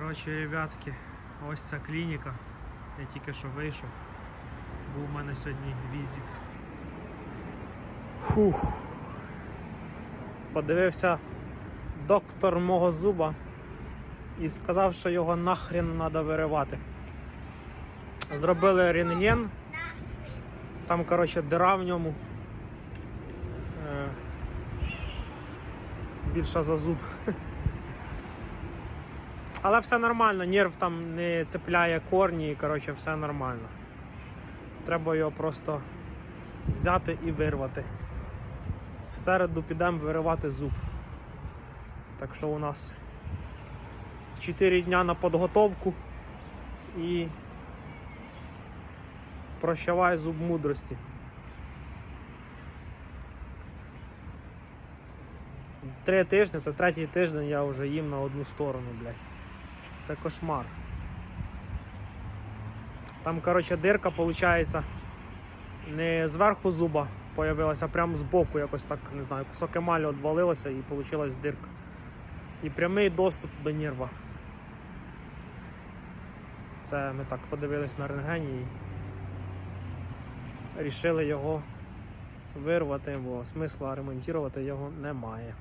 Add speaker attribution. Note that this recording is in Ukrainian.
Speaker 1: Коротше, ребятки, ось ця клініка. Я тільки що вийшов. Був у мене сьогодні візит. Фух. Подивився доктор мого зуба і сказав, що його нахрен треба виривати. Зробили рентген. Там, коротше, дира в ньому. Е, більша за зуб. Але все нормально, нерв там не цепляє корні, коротше, все нормально. Треба його просто взяти і вирвати. В середу підемо виривати зуб. Так що у нас 4 дня на підготовку і прощавай зуб мудрості. Три тижні, це третій тиждень я вже їм на одну сторону, блядь. Це кошмар. Там, коротше, дирка, виходить, не зверху зуба появилася, а прямо збоку якось так, не знаю, кусок емалі відвалилося і вийшла дирка. І прямий доступ до нерва. Це ми так подивились на рентгені і рішили його вирвати, бо смисла ремонтувати його немає.